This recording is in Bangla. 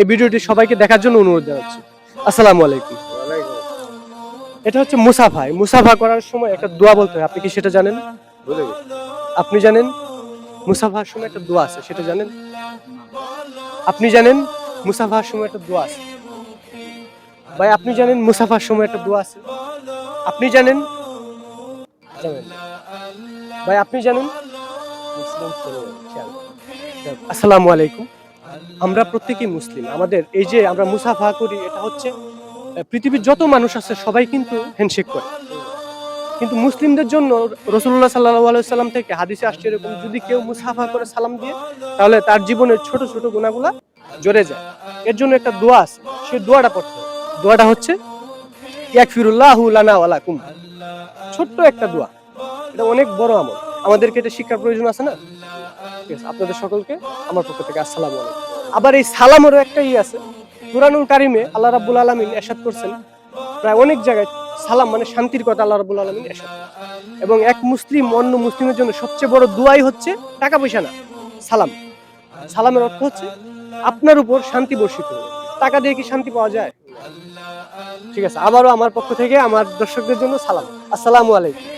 এই ভিডিওটি সবাইকে দেখার জন্য অনুরোধ জানাচ্ছি। আসসালামু আলাইকুম। এটা হচ্ছে মুসাফা মুসাফা করার সময় একটা দোয়া বলতে হয়। আপনি কি সেটা জানেন? আপনি জানেন? মুসাফার সময় একটা দোয়া আছে সেটা জানেন? আপনি জানেন? মুসাফার সময় একটা দোয়া আছে। ভাই আপনি জানেন মুসাফার সময় একটা দোয়া আছে? আপনি জানেন? জানেন। ভাই আপনি জানেন? আসসালামু আলাইকুম। আমরা প্রত্যেকেই মুসলিম। আমাদের এই যে আমরা মুসাফা করি, এটা হচ্ছে পৃথিবীর যত মানুষ আছে, সবাই কিন্তু হ্যান্ডশেক করে। কিন্তু মুসলিমদের জন্য রসুল্লাহ সাল্লাহ সাল্লাম থেকে হাদিসে আসছে এরকম, যদি কেউ মুসাফা করে সালাম দিয়ে, তাহলে তার জীবনের ছোট ছোট গুণাগুলা জড়ে যায়। এর জন্য একটা দোয়া আছে, সেই দোয়াটা পড়তে দোয়াটা হচ্ছে ইয়াকফিরুল্লাহু লানা ওয়া কুম ছোট্ট একটা দোয়া। এটা অনেক বড় আমল। আমাদেরকে এটা শিক্ষার প্রয়োজন আছে না? ঠিক আছে, আপনাদের সকলকে আমার পক্ষ থেকে আসসালাম আবার এই সালামেরও একটা ই আছে। কুরআনুল কারিমে আল্লাহ রাব্বুল আলামিন এরশাদ করছেন। প্রায় অনেক জায়গায় সালাম মানে শান্তির কথা আল্লাহ রাব্বুল আলামিন এরশাদ। এবং এক মুসলিম অন্য মুসলিমের জন্য সবচেয়ে বড় দুয়াই হচ্ছে টাকা পয়সা না, সালাম। সালামের অর্থ হচ্ছে আপনার উপর শান্তি বর্ষিত টাকা দিয়ে কি শান্তি পাওয়া যায়? ঠিক আছে, আবারও আমার পক্ষ থেকে আমার দর্শকদের জন্য সালাম। আসসালামু আলাইকুম।